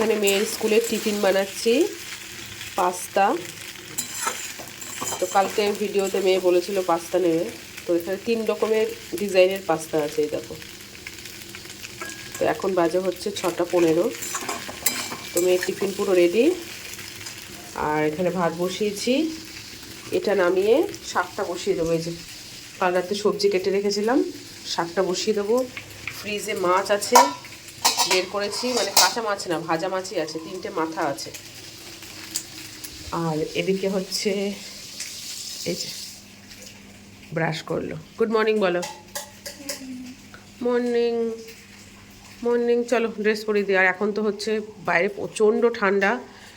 এখানে মেয়ের স্কুলের টিফিন বানাচ্ছি, পাস্তা। তো কালকে ভিডিওতে মেয়ে বলেছিল পাস্তা নেবে। তো এখানে তিন রকমের ডিজাইনের পাস্তা আছে, এই দেখো। তো এখন বাজে হচ্ছে ছটা পনেরো। তো মেয়ের টিফিন পুরো রেডি। আর এখানে ভাত বসিয়েছি। এটা নামিয়ে শাকটা বসিয়ে দেবো। এই যে কাল রাতে সবজি কেটে রেখেছিলাম, শাকটা বসিয়ে দেবো। ফ্রিজে মাছ আছে। বের করেছি মানে কাঁচা মাছ না, ভাজা মাছই আছে, তিনটে মাথা আছে। আর এদিকে হচ্ছে, এই যে ব্রাশ করল। গুড মর্নিং বলো। মর্নিং মর্নিং চলো ড্রেস পরিয়ে দিই। আর এখন তো হচ্ছে বাইরে প্রচণ্ড ঠান্ডা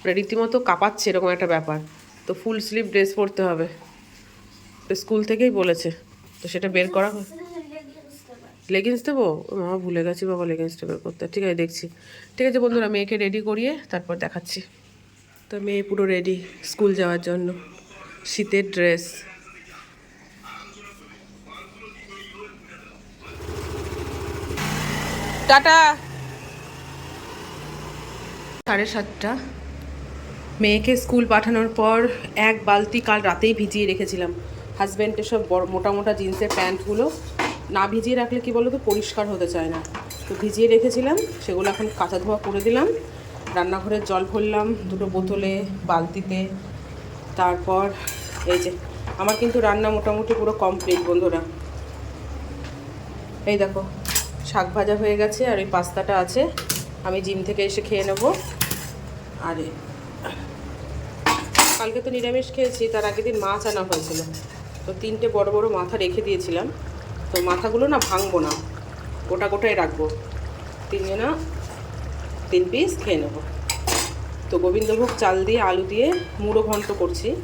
মানে রীতিমতো কাঁপাচ্ছে এরকম একটা ব্যাপার। তো ফুল স্লিভ ড্রেস পরতে হবে। স্কুল থেকেই বলেছে। তো সেটা বের করা লেগিংস দেবো? ও মা, ভুলে গেছি বাবা লেগিংসটা বের করতে। ঠিক আছে, দেখছি। ঠিক আছে বন্ধুরা, মেয়েকে রেডি করিয়ে তারপর দেখাচ্ছি। তো মেয়ে পুরো রেডি স্কুল যাওয়ার জন্য। শীতের ড্রেস টাটা! সাড়ে সাতটা। মেয়েকে স্কুল পাঠানোর পর এক বালতি কাল রাতেই ভিজিয়ে রেখেছিলাম। হাজব্যান্ডের সব বড় মোটা মোটা জিন্সের প্যান্টগুলো না ভিজিয়ে রাখলে কি বলো তো পরিষ্কার হতে চায় না। তো ভিজিয়ে রেখেছিলাম, সেগুলো এখন কাঁচা ধোয়া করে দিলাম। রান্নাঘরের জল ভরলাম দুটো বোতলে, বালতিতে। তারপর এই যে, আমার কিন্তু রান্না মোটামুটি পুরো কমপ্লিট বন্ধুরা। এই দেখো, শাক ভাজা হয়ে গেছে আর ওই পাস্তাটা আছে। আমি জিম থেকে এসে খেয়ে নেব। আর, কালকে তো নিরামিষ খেয়েছি, তার আগের দিন মাছ আনা হয়েছিল। তো তিনটে বড় বড় মাথা রেখে দিয়েছিলাম। তো মাথাগুলো না ভাঙবো না। গোটা গোটাই রাখব। তিনজনা তিন পিস খেয়ে নেব। তো গোবিন্দভোগ চাল দিয়ে আলু দিয়ে মুড়ো ঘন্ট করছি।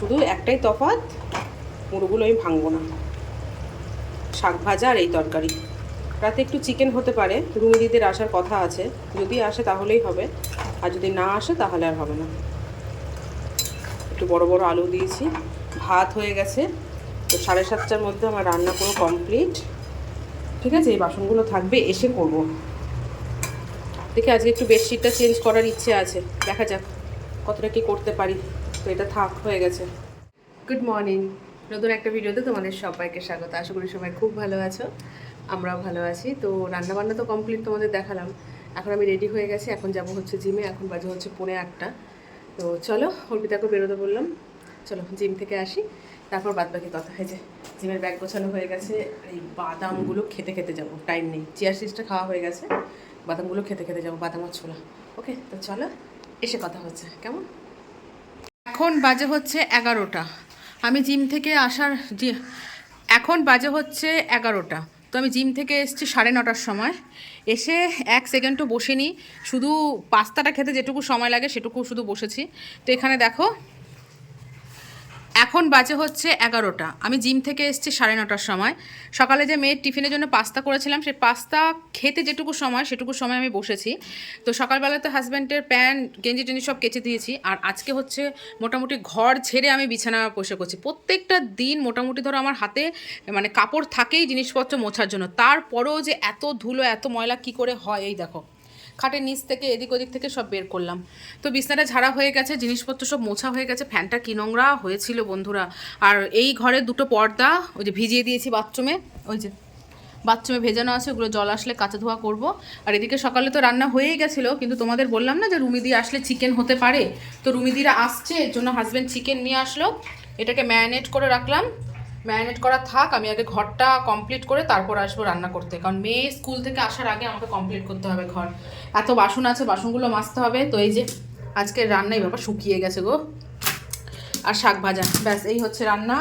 শুধু একটাই তফাৎ, মুড়োগুলো আমি ভাঙবো না। শাক ভাজা আর এই তরকারি। রাতে একটু চিকেন হতে পারে, রুমি দিদির আসার কথা আছে। যদি আসে তাহলেই হবে। আর যদি না আসে তাহলে আর হবে না। একটু বড় বড় আলু দিয়েছি। ভাত হয়ে গেছে। তো সাড়ে সাতটার মধ্যে আমার রান্না পুরো কমপ্লিট ঠিক আছে, এই বাসনগুলো থাকবে, এসে করব। দেখি আজকে একটু বেডশিটটা চেঞ্জ করার ইচ্ছে আছে। দেখা যাক কতটা কি করতে পারি। তো এটা থাক, হয়ে গেছে। গুড মর্নিং নতুন একটা ভিডিওতে তোমাদের সবাইকে স্বাগত। আশা করি সবাই খুব ভালো আছো। আমরাও ভালো আছি। তো রান্নাবান্না তো কমপ্লিট তোমাদের দেখালাম। এখন আমি রেডি হয়ে গেছি। এখন যাব হচ্ছে জিমে। এখন বাজে হচ্ছে পৌনে আটটা। তো চলো, অর্পিতাকে বেরোতে বললাম। চলো, জিম থেকে আসি। তারপর বাদ বাকি কথা হয়েছে জিমের ব্যাগ গোছানো হয়ে গেছে এই বাদামগুলো খেতে খেতে যাব। টাইম নেই। চেয়ার সিজটা খাওয়া হয়ে গেছে বাদামগুলো খেতে খেতে যাব বাদাম আর ছোলা। ওকে তো চলো এসে কথা হচ্ছে। কেমন? এখন বাজে হচ্ছে এগারোটা। আমি জিম থেকে আসার জি এখন বাজে হচ্ছে এগারোটা। তো আমি জিম থেকে এসেছি সাড়ে নটার সময়। এসে এক সেকেন্ডও বসিনি। শুধু পাস্তাটা খেতে যেটুকু সময় লাগে সেটুকু শুধু বসেছি। তো এখানে দেখো এখন বাজে হচ্ছে এগারোটা। আমি জিম থেকে এসছি সাড়ে নটার সময়। সকালে যে মেয়ের টিফিনের জন্য পাস্তা করেছিলাম সেই পাস্তা খেতে যেটুকু সময়, সেটুকু সময় আমি বসেছি। তো সকালবেলা তো হাজব্যান্ডের প্যান্ট, গেঞ্জি টেঞ্জি সব কেচে দিয়েছি। আর আজকে হচ্ছে মোটামুটি ঘর ছেড়ে আমি বিছানা বসে করছি প্রত্যেকটা দিন মোটামুটি ধরো আমার হাতে মানে কাপড় থাকেই জিনিসপত্র মোছার জন্য। তারপরেও যে এত ধুলো, এত ময়লা কি করে হয়, এই দেখো। খাটের নিচ থেকে, এদিক ওদিক থেকে সব বের করলাম। তো বিছনাটা ঝাড়া হয়ে গেছে, জিনিসপত্র সব মোছা হয়ে গেছে, ফ্যানটা কি নোংরা হয়েছিল বন্ধুরা? আর এই ঘরে দুটো পর্দা, ওই যে ভিজিয়ে দিয়েছি বাথরুমে, ওই যে বাথরুমে ভেজানো আছে, ওগুলো জল আসলে কাঁচা ধোয়া করব। আর এদিকে সকালে তো রান্না হয়েই গেছিল, কিন্তু তোমাদের বললাম না যে রুমিদি আসলে চিকেন হতে পারে? তো রুমিদিরা আসছে, এর জন্য হাজব্যান্ড চিকেন নিয়ে আসলো। এটাকে ম্যারিনেট করে রাখলাম। ম্যারিনেট করা থাক, আমি আগে ঘরটা কমপ্লিট করে তারপর আসব রান্না করতে। কারণ মেয়ে স্কুল থেকে আসার আগে আমাকে কমপ্লিট করতে হবে ঘর। এত বাসন আছে, বাসনগুলো মাজতে হবে। তো এই যে আজকের রান্নাই ব্যাপার শুকিয়ে গেছে গো। আর শাক ভাজা, ব্যাস, এই হচ্ছে রান্না।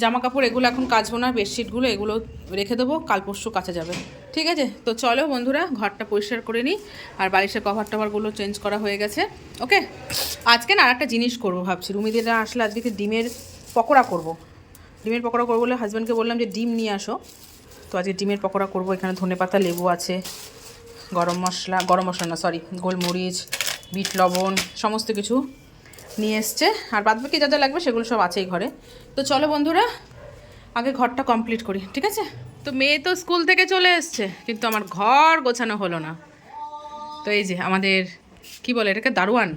জামা কাপড় এগুলো এখন কাচবো না, বেডশিটগুলো এগুলো রেখে দেবো, কাল পরশু কাচা যাবে। ঠিক আছে? তো চলো বন্ধুরা, ঘরটা পরিষ্কার করে নিই। আর বালিশের কভার টভারগুলো চেঞ্জ করা হয়ে গেছে। ওকে আজকে না আর একটা জিনিস করব ভাবছি। রুমিদেরা আসলে আজকে ডিমের পকোড়া করব। ডিমের পকোড়া করব বলে হাজব্যান্ডকে বললাম যে ডিম নিয়ে আসো। তো আজকে ডিমের পকোড়া করব, এখানে ধনেপাতা লেবু আছে, গরম মশলা গরম মশলা না সরি গোলমরিচ, বিট লবণ, সমস্ত কিছু নিয়ে এসছে। আর বাদ বাকি যা যা লাগবে সেগুলো সব আছেই ঘরে। তো চলো বন্ধুরা, আগে ঘরটা কমপ্লিট করি, ঠিক আছে? তো মেয়ে তো স্কুল থেকে চলে এসছে, কিন্তু আমার ঘর গোছানো হলো না। তো এই যে আমাদের, কি বলে এটাকে? দারোয়ান?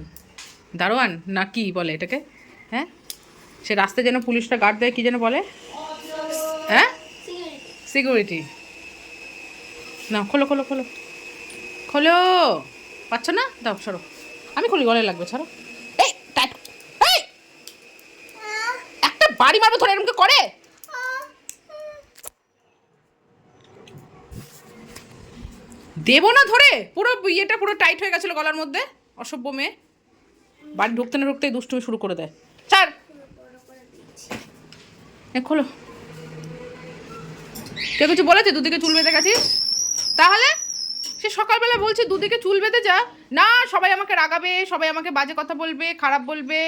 দারোয়ান না কি বলে এটাকে? হ্যাঁ? সে রাস্তায় যেন পুলিশটা গার্ড দেয়, কি যেন বলে? হ্যাঁ? সিকিউরিটি। না খোলো খোলো খোলো। খোলো! পাচ্ছ না? দাও, সরো। আমি খুলি, গলায় লাগবে ছাড়ো টাইট একটা বাড়ি মারবো ধরে এরকম করে? দেবো না ধরে? পুরো ইয়েটা পুরো টাইট হয়ে গেছিল গলার মধ্যে। অসভ্য মেয়ে। বাড়ি ঢুকতে না ঢুকতেই দুষ্টুমি শুরু করে দেয়। ছাড়! খোলো। কে কিছু বলেছে? দুদিকে চুল বেঁধে গেছিস? তাহলে? সে সকালবেলা বলছে দুদিকে চুল বেঁধে যা। না সবাই আমাকে রাগাবে সবাই আমাকে বাজে কথা বলবে খারাপ বলবে।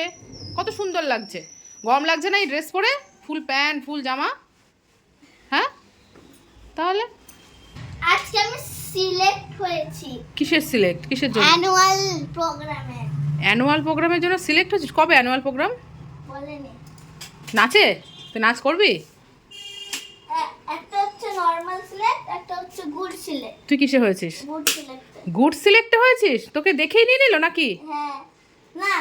কত সুন্দর লাগছে। গরম লাগছে না এই ড্রেস পরে? ফুল প্যান্ট ফুল জামা? হ্যাঁ? তাহলে? আজকে আমি সিলেক্ট হয়েছি। কিসের সিলেক্ট কিসের জন্য? অ্যানুয়াল প্রোগ্রামে অ্যানুয়াল প্রোগ্রামের জন্য সিলেক্ট হয়েছিস? কবে অ্যানুয়াল প্রোগ্রাম বলেনি। নাচে? তুই নাচ করবি? একটা হচ্ছে নর্মাল সিলেক্ট একটা হচ্ছে গুড সিলেক্ট তুই কিসে হয়েছিস? গুড সিলেক্ট গুড সিলেক্টে হয়েছিস? তোকে দেখেই নিয়ে নিল নাকি? হ্যাঁ। না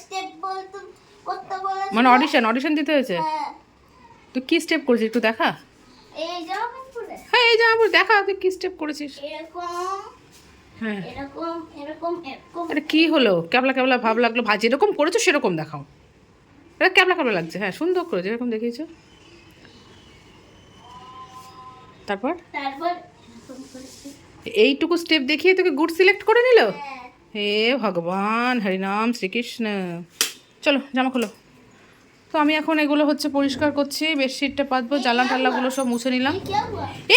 স্টেপ বলতে করতে বলেছে মানে অডিশন অডিশন দিতে হয়েছে? হ্যাঁ। তুই কি স্টেপ করেছিস একটু দেখা? এই জামা পরে হ্যাঁ এই জামা পরে দেখা তুই কি স্টেপ করেছিস? এরকম হ্যাঁ। এরকম এরকম এরকম। এটা কি হলো? ক্যাবলা ক্যাবলা ভাব লাগল। ভাই যেরকম করেছ সেরকম দেখাও। এটা ক্যাবলা ক্যাবলা লাগছে? হ্যাঁ সুন্দর করে যেরকম দেখিয়েছো। তারপর? তারপর এইটুকু স্টেপ দেখিয়ে তোকে গুড সিলেক্ট করে নিল? হ্যাঁ। হে ভগবান হরিনাম শ্রীকৃষ্ণ। চলো জামা খোলো। তো আমি এখন এগুলো হচ্ছে পরিষ্কার করছি বেডশিটটা পাতবো জ্বালা টাল্লাগুলো সব মুছে নিলাম।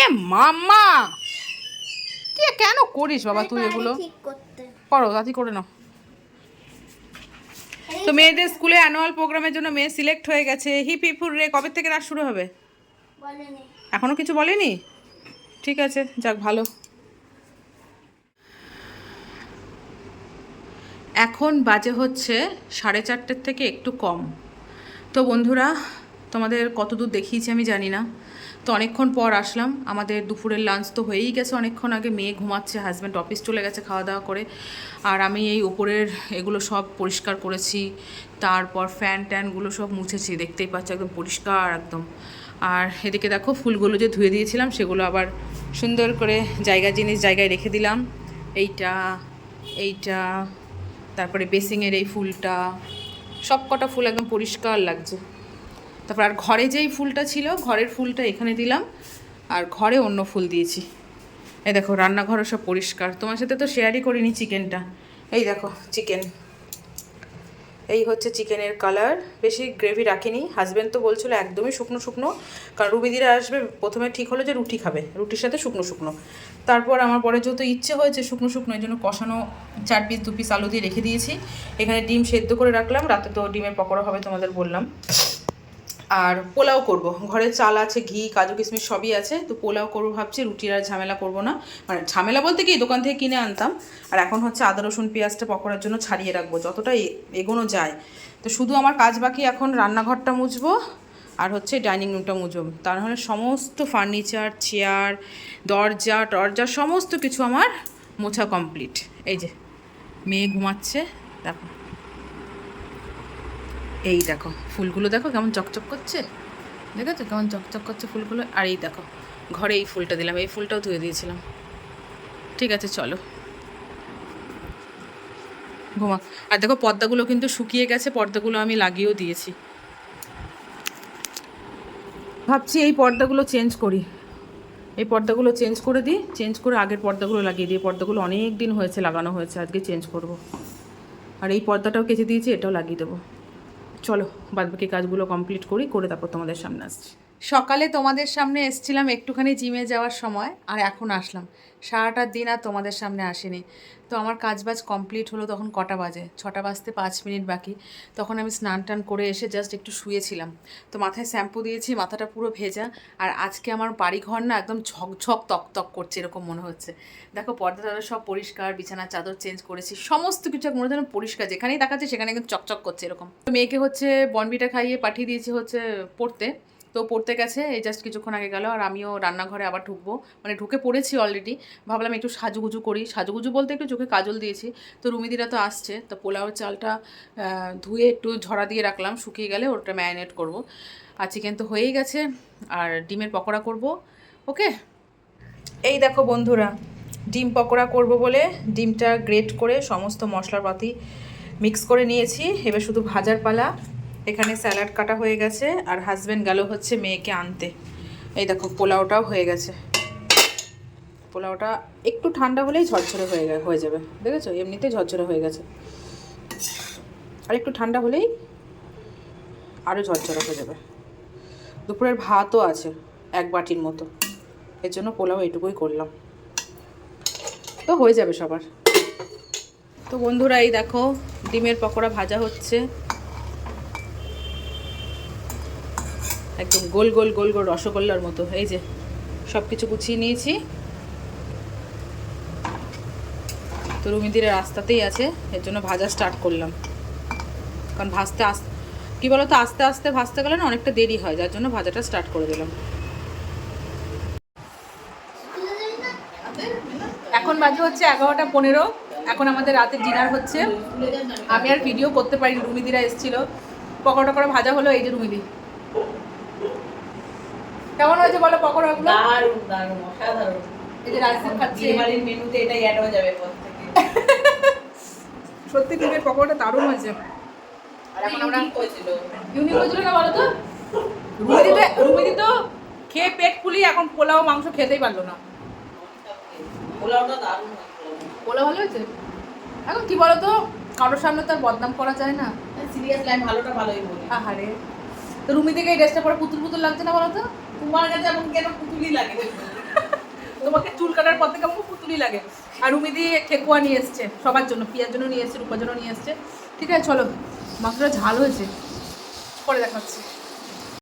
এ মাম্মা! কি কেন করিস বাবা তুই এগুলো? করো তাতি করে নাও। তো মেয়েদের স্কুলে অ্যানুয়াল প্রোগ্রামের জন্য মেয়ে সিলেক্ট হয়ে গেছে। হিপ হিপ রে কবে থেকে নাচ শুরু হবে? বলেনি। এখনও কিছু বলেনি? ঠিক আছে যাক ভালো। এখন বাজে হচ্ছে সাড়ে চারটের থেকে একটু কম। তো বন্ধুরা তোমাদের কত দূর দেখিয়েছি আমি জানি না। তো অনেকক্ষণ পর আসলাম। আমাদের দুপুরের লাঞ্চ তো হয়েই গেছে অনেকক্ষণ আগে। মেয়ে ঘুমাচ্ছে হাজব্যান্ড অফিস চলে গেছে খাওয়া দাওয়া করে। আর আমি এই ওপরের এগুলো সব পরিষ্কার করেছি। তারপর ফ্যান ট্যানগুলো সব মুছেছি। দেখতেই পাচ্ছ একদম পরিষ্কার একদম। আর এদিকে দেখো ফুলগুলো যে ধুয়ে দিয়েছিলাম, সেগুলো আবার সুন্দর করে জায়গা, জিনিস জায়গায় রেখে দিলাম। এইটা এইটা, তারপরে বেসিংয়ের এই ফুলটা সব কটা ফুল একদম পরিষ্কার লাগছে। তারপর আর ঘরে যেই ফুলটা ছিল, ঘরের ফুলটা এখানে দিলাম। আর ঘরে অন্য ফুল দিয়েছি। এই দেখো, রান্নাঘরও সব পরিষ্কার। তোমার সাথে তো শেয়ারই করিনি চিকেনটা। এই দেখো, চিকেন। এই হচ্ছে চিকেনের কালার। বেশি গ্রেভি রাখিনি। হাজব্যান্ড তো বলছিল একদমই শুকনো শুকনো। কারণ রুবিদিরা আসবে, প্রথমে ঠিক হলো যে রুটি খাবে। রুটির সাথে শুকনো শুকনো। তারপর আমার পরে যেহেতু ইচ্ছে হয়েছে শুকনো শুকনো, এই জন্য কষানো চার পিস দু পিস আলু দিয়ে রেখে দিয়েছি। এখানে ডিম সেদ্ধ করে রাখলাম। রাতে তো ডিমের পকোড়া হবে তোমাদের বললাম। আর পোলাও করব। ঘরে চাল আছে, ঘি, কাজু, কিশমিশ সবই আছে। তো পোলাও করব ভাবছি, রুটির আর ঝামেলা করব না। মানে ঝামেলা বলতে কি, দোকান থেকে কিনে আনতাম। আর এখন হচ্ছে আদা, রসুন, পেঁয়াজটা পকোড়ার জন্য ছাড়িয়ে রাখব, যতটা এগোনো যায়। তো শুধু আমার কাজ বাকি এখন রান্নাঘরটা মুছবো, আর হচ্ছে ডাইনিং রুমটা মুছবো। তার হলে সমস্ত ফার্নিচার, চেয়ার, দরজা, টরজা, সমস্ত কিছু আমার মোছা কমপ্লিট। এই যে, মেয়ে ঘুমাচ্ছে, দেখো। এই দেখো, ফুলগুলো দেখো কেমন চকচক করছে? দেখেছ কেমন চকচক করছে ফুলগুলো? আর এই দেখো, ঘরে এই ফুলটা দিলাম, এই ফুলটাও ধুয়ে দিয়েছিলাম। ঠিক আছে, চলো। ঘুমা। আর দেখো, পর্দাগুলো কিন্তু শুকিয়ে গেছে, পর্দাগুলো আমি লাগিয়েও দিয়েছি। ভাবছি এই পর্দাগুলো চেঞ্জ করি। এই পর্দাগুলো চেঞ্জ করে দিই, চেঞ্জ করে আগের পর্দাগুলো লাগিয়ে দিই। পর্দাগুলো অনেক দিন হয়েছে, লাগানো হয়েছে, আজকে চেঞ্জ করব। আর এই পর্দাটাও কেচে দিয়েছি, এটাও লাগিয়ে দেবো। চলো বাদবাকি কাজগুলো কমপ্লিট করি করে তারপর তোমাদের সামনে আসছি। সকালে তোমাদের সামনে এসছিলাম একটুখানি জিমে যাওয়ার সময়, আর এখন আসলাম। সারাটা দিন আর তোমাদের সামনে আসিনি। তো আমার কাজবাজ কমপ্লিট হলো তখন কটা বাজে? ছটা বাজতে পাঁচ মিনিট বাকি। তখন আমি স্নান টান করে এসে জাস্ট একটু শুয়েছিলাম। তো মাথায় শ্যাম্পু দিয়েছি, মাথাটা পুরো ভেজা। আর আজকে আমার বাড়িঘর না একদম ঝকঝক তক তক করছে এরকম মনে হচ্ছে। দেখো পর্দা টর্দা সব পরিষ্কার, বিছানার চাদর চেঞ্জ করেছি, সমস্ত কিছু এক মনে হয় পরিষ্কার। যেখানেই দেখাচ্ছে সেখানে কিন্তু চকচক করছে এরকম। তো মেয়েকে হচ্ছে বনবিটা খাইয়ে পাঠিয়ে দিয়েছি হচ্ছে পড়তে। তো পড়তে গেছে, এই জাস্ট কিছুক্ষণ আগে গেল আর আমিও রান্নাঘরে আবার ঢুকবো। মানে ঢুকে পড়েছি অলরেডি ভাবলাম একটু সাজুগুজু করি। সাজুগুজু বলতে একটু চোখে কাজল দিয়েছি। তো রুমিদিরা তো আসছে, তো পোলাওর চালটা ধুয়ে একটু ঝরা দিয়ে রাখলাম। শুকিয়ে গেলে ওটা ম্যারিনেট করব। আর চিকেন তো হয়েই গেছে। আর ডিমের পকোড়া করব। ওকে? এই দেখো বন্ধুরা, ডিম পকোড়া করব বলে ডিমটা গ্রেট করে সমস্ত মশলাপাতি মিক্স করে নিয়েছি। এবার শুধু ভাজার পালা। এখানে স্যালাড কাটা হয়ে গেছে আর হাজব্যান্ড গেল হচ্ছে মেয়েকে আনতে। এই দেখো, পোলাওটাও হয়ে গেছে। পোলাওটা একটু ঠান্ডা হলেই ঝরঝরে হয়ে হয়ে যাবে, দেখেছ? এমনিতে ঝরঝরে হয়ে গেছে। আর একটু ঠান্ডা হলেই আরও ঝরঝরে হয়ে যাবে। দুপুরের ভাতও আছে এক বাটির মতো। এর জন্য পোলাও এইটুকুই করলাম। তো হয়ে যাবে সবার। তো বন্ধুরা, এই দেখো, ডিমের পকোড়া ভাজা হচ্ছে। একদম গোল গোল গোল গোল রসগোল্লার মতো। এই যে সব কিছু গুছিয়ে নিয়েছি। তো রুমিদিরা রাস্তাতেই আছে, এর জন্য ভাজা স্টার্ট করলাম। কারণ ভাজতে আস, কী বলো তো আস্তে আস্তে ভাজতে গেলে না অনেকটা দেরি হয়, যার জন্য ভাজাটা স্টার্ট করে দিলাম। এখন বাজে হচ্ছে এগারোটা পনেরো। এখন আমাদের রাতের ডিনার হচ্ছে। আমি আর ভিডিও করতে পারিনি, রুমিদিরা এসেছিল। পকোড়া করে ভাজা হলো, এই যে রুমিদি। কেমন হয়েছে বলো পকোড়াগুলো? দারুণ দারুণ অসাধারণ। এই যে রাজদীপ খাচ্ছে। বিয়েবাড়ির মেনুতে এটাই অ্যাড হয়ে যাবে পর থেকে। সত্যি ডিমের পকোড়াটা দারুণ হয়েছে। আর এখন আমরা হয়েছিল? ইউনিক হয়েছিল না বলো তো? রুমিদি তো রুমিদি তো খেয়ে পেট ফুলিয়ে এখন পোলাও মাংস খেতেই পারল না। পোলাওটা দারুণ পোলাও ভালো হয়েছে? এখন কি বলো তো? কারোর সামনে তো আর বদনাম করা যায় না। সিরিয়াস লাইন ভালোটা ভালোই বলি। আহারে। তো রুমি থেকে এই ড্রেসটা পরে পুতুল পুতুল লাগছে না বলো তো? তোমার কাছে এমন কেন পুতুলি লাগে? তোমাকে চুল কাটার পর থেকে আমার পুতুলি লাগে। আর উমিদি ঠেকুয়া নিয়ে এসছে, সবার জন্য, পিয়ার জন্য নিয়ে এসছে, রূপার জন্য নিয়ে এসছে। ঠিক আছে, চলো মাংসটা ঝাল হয়েছে। পরে দেখাচ্ছি।